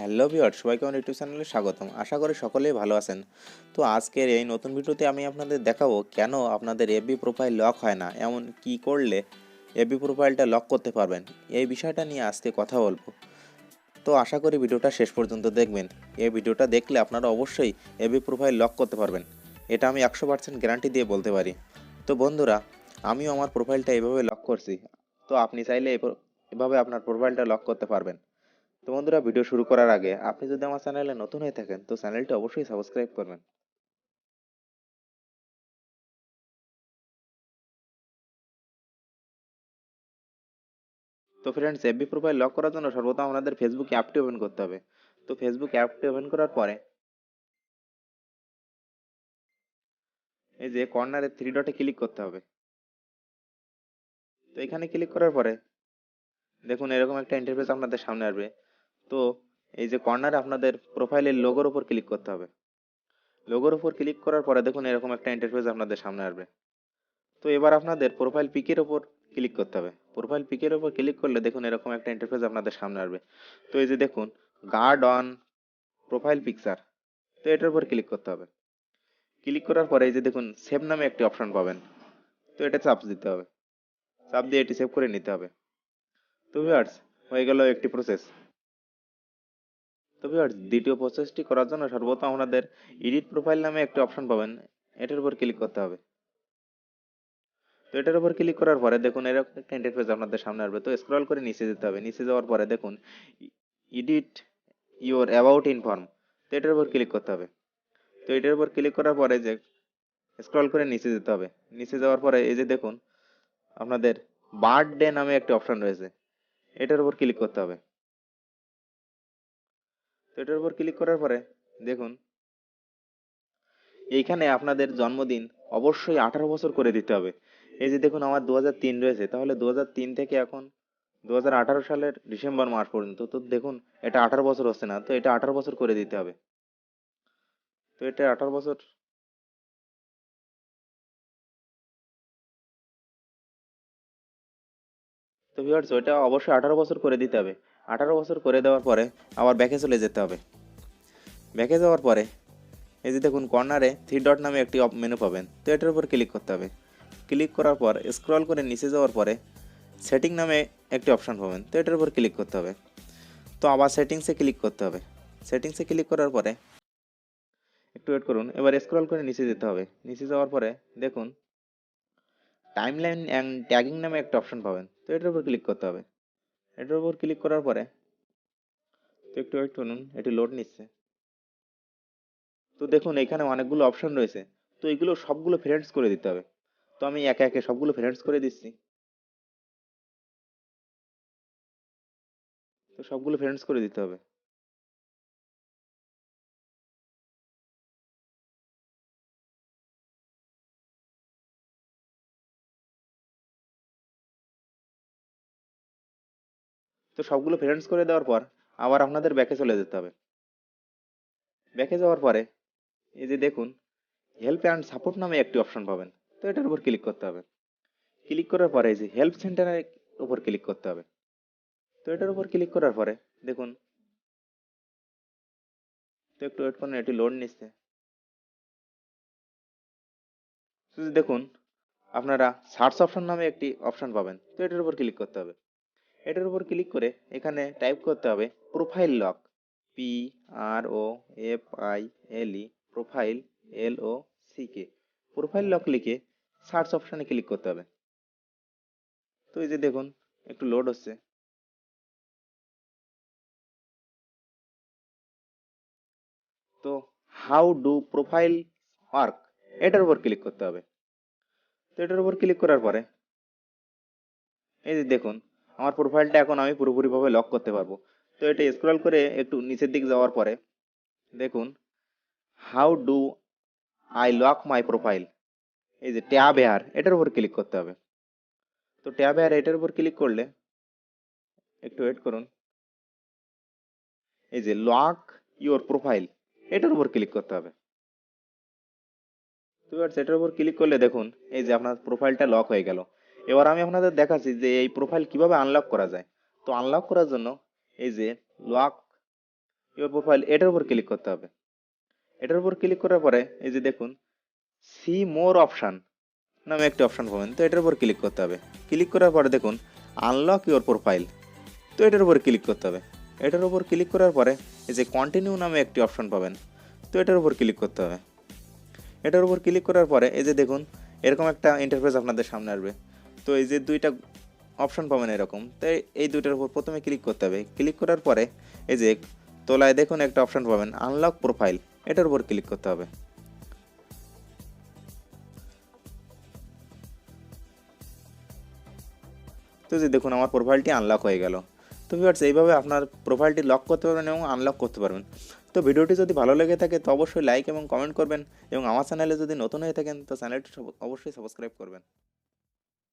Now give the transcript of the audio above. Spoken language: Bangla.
হ্যালো ভিওর সবাইকে আমার ইউটিউব চ্যানেলে স্বাগতম। আশা করি সকলেই ভালো আছেন। তো আজকের এই নতুন ভিডিওতে আমি আপনাদের দেখাবো কেন আপনাদের এফবি প্রোফাইল লক হয় না, এমন কি করলে এফবি প্রোফাইলটা লক করতে পারবেন, এই বিষয়টা নিয়ে আজকে কথা বলব। তো আশা করি ভিডিওটা শেষ পর্যন্ত দেখবেন। এই ভিডিওটা দেখলে আপনারা অবশ্যই এবি প্রোফাইল লক করতে পারবেন। এটা আমি একশো পার্সেন্ট গ্যারান্টি দিয়ে বলতে পারি। তো বন্ধুরা, আমিও আমার প্রোফাইলটা এভাবে লক করছি। তো আপনি চাইলে এভাবে আপনার প্রোফাইলটা লক করতে পারবেন। তো বন্ধুরা ভিডিও শুরু করার আগে আপনি যদি আমার চ্যানেলে নতুন হয়ে থাকেন, তো চ্যানেলটি অবশ্যই সাবস্ক্রাইব করবেন। তো ফ্রেন্ডস এফবি প্রোফাইল লক করার জন্য সর্বপ্রথম আমাদের ফেসবুক অ্যাপটি ওপেন করতে হবে। তো ফেসবুক অ্যাপটি ওপেন করার পরে এই যে কর্নারে থ্রি ডটে ক্লিক করতে হবে। তো এখানে ক্লিক করার পরে দেখুন এরকম একটা ইন্টারফেস আপনাদের সামনে আসবে। তো এই যে কর্নারে আপনাদের প্রোফাইলের লোগোর উপর ক্লিক করতে হবে। লোগোর উপর ক্লিক করার পরে দেখুন এরকম একটা ইন্টারফেস আপনাদের সামনে আসবে। তো এবার আপনাদের প্রোফাইল পিকের ওপর ক্লিক করতে হবে। প্রোফাইল পিকের ওপর ক্লিক করলে দেখুন এরকম একটা ইন্টারফেস আপনাদের সামনে আসবে। তো এই যে দেখুন গার্ড অন প্রোফাইল পিকচার তো এটার উপর ক্লিক করতে হবে। ক্লিক করার পরে এই যে দেখুন সেভ নামে একটি অপশন পাবেন। তো এটা চাপ দিতে হবে। চাপ দিয়ে এটি সেভ করে নিতে হবে। তো ভিউয়ার্স হয়ে গেল একটি প্রসেস তো ভিউয়ার্স দ্বিতীয় প্রসেসটি করার জন্য সর্বপ্রথম আপনাদের এডিট প্রোফাইল নামে একটি অপশন পাবেন। এটার উপর ক্লিক করতে হবে। তো এটার উপর ক্লিক করার পরে দেখুন, এরকম একটা ইন্টারফেস আপনাদের সামনে আসবে। তো স্ক্রল করে নিচে যেতে হবে। নিচে যাওয়ার পরে দেখুন এডিট ইওর অ্যাবাউট ইনফর্ম তো এটার উপর ক্লিক করতে হবে। তো এটার উপর ক্লিক করার পরে যে স্ক্রল করে নিচে যেতে হবে। নিচে যাওয়ার পরে এই যে দেখুন, আপনাদের বার্থডে নামে একটি অপশন রয়েছে। এটার উপর ক্লিক করতে হবে। তো এটার উপর ক্লিক করার পরে দেখুন, এইখানে আপনাদের জন্মদিন অবশ্যই আঠারো বছর করে দিতে হবে। এই যে দেখুন আমার দু রয়েছে, তাহলে দু থেকে এখন দু সালের ডিসেম্বর মাস পর্যন্ত, তো দেখুন এটা আঠারো বছর হচ্ছে না, তো এটা আঠারো বছর করে দিতে হবে। তো এটা আঠারো বছর তো ভিউয়ার্স ওইটা অবশ্যই আঠারো বছর করে দিতে হবে। আঠারো বছর করে দেওয়ার পরে আবার ব্যাকে চলে যেতে হবে। ব্যাকে যাওয়ার পরে এই যে দেখুন কর্নারে থ্রি ডট নামে একটি মেনু পাবেন। তো এটার উপর ক্লিক করতে হবে। ক্লিক করার পর স্ক্রল করে নিচে যাওয়ার পরে সেটিং নামে একটি অপশান পাবেন। তো এটার উপর ক্লিক করতে হবে। তো আবার সেটিংসে ক্লিক করতে হবে। সেটিংসে ক্লিক করার পরে একটু ওয়েট করুন। এবার স্ক্রল করে নিচে যেতে হবে। নিচে যাওয়ার পরে দেখুন টাইমলাইন অ্যান্ড ট্যাগিং নামে একটা অপশন পাবেন। তো এটার উপর ক্লিক করতে হবে। এটার উপর ক্লিক করার পরে তো একটু ওয়েট করুন এটি লোড নিচ্ছে। তো দেখুন, এখানে অনেকগুলো অপশন রয়েছে। তো এগুলো সবগুলো ফ্রেন্ডস করে দিতে হবে। তো আমি একে একে সবগুলো ফ্রেন্ডস করে দিচ্ছি। তো সবগুলো ফ্রেন্ডস করে দিতে হবে। তো সবগুলো ফ্রেন্ডস করে দেওয়ার পর আবার আপনাদের ব্যাকে চলে যেতে হবে। ব্যাকে যাওয়ার পরে এই যে দেখুন হেল্প অ্যান্ড সাপোর্ট নামে একটি অপশন পাবেন। তো এটার উপর ক্লিক করতে হবে। ক্লিক করার পরে এই যে হেল্প সেন্টারের উপর ক্লিক করতে হবে। তো এটার উপর ক্লিক করার পরে দেখুন, তো একটু ওয়েট করুন, এটি লোড নিচ্ছে। দেখুন, আপনারা সার্চ অপশন নামে একটি অপশন পাবেন। তো এটার উপর ক্লিক করতে হবে। এটার উপর ক্লিক করে এখানে টাইপ করতে হবে profile lock P R O F I L E profile L O C K profile lock লিখে সার্চ অপশনে ক্লিক করতে হবে। তো এই যে দেখুন, একটু লোড হচ্ছে। তো হাউ ডু প্রোফাইল ওয়ার্ক এটার উপর ক্লিক করতে হবে। তো এটার উপর ক্লিক করার পরে, এই যে দেখুন আমার প্রোফাইলটা এখন আমি পুরোপুরিভাবে লক করতে পারব। তো এটা স্ক্রল করে একটু নিচের দিক যাওয়ার পরে, দেখুন how do I lock my profile এই যে ট্যাব এয়ার এটার উপর ক্লিক করতে হবে। তো ট্যাব এয়ার এটার উপর ক্লিক করলে, একটু ওয়েট করুন। এই যে লক ইওর প্রোফাইল এটার উপর ক্লিক করতে হবে। তো এবার সেটার উপর ক্লিক করলে দেখুন, এই যে আপনার প্রোফাইলটা লক হয়ে গেল। এবার আমি আপনাদের দেখাচ্ছি যে এই প্রোফাইল কীভাবে আনলক করা যায়। তো আনলক করার জন্য এই যে লক ইউর প্রোফাইল এটার উপর ক্লিক করতে হবে। এটার উপর ক্লিক করার পরে এই যে দেখুন সি মোর অপশান নামে একটি অপশান পাবেন। তো এটার উপর ক্লিক করতে হবে। ক্লিক করার পরে দেখুন আনলক ইউর প্রোফাইল তো এটার উপর ক্লিক করতে হবে। এটার উপর ক্লিক করার পরে এই যে কন্টিনিউ নামে একটি অপশান পাবেন। তো এটার উপর ক্লিক করতে হবে। এটার উপর ক্লিক করার পরে এই যে দেখুন, এরকম একটা ইন্টারফেস আপনাদের সামনে আসবে। তো এই যে দুইটা অপশন পাবেন এরকম, তো এই দুইটার উপর প্রথমে ক্লিক করতে হবে। ক্লিক করার পরে এই যে তোলায় দেখুন একটা অপশন পাবেন আনলক প্রোফাইল এটার উপর ক্লিক করতে হবে। তো যে দেখুন আমার প্রোফাইলটি আনলক হয়ে গেল। তো ভিউয়ার্স এইভাবে আপনার প্রোফাইলটি লক করতে পারবেন এবং আনলক করতে পারবেন। তো ভিডিওটি যদি ভালো লেগে থাকে, তো অবশ্যই লাইক এবং কমেন্ট করবেন এবং আমার চ্যানেলে যদি নতুন হয়ে থাকেন, তো চ্যানেলটি অবশ্যই সাবস্ক্রাইব করবেন।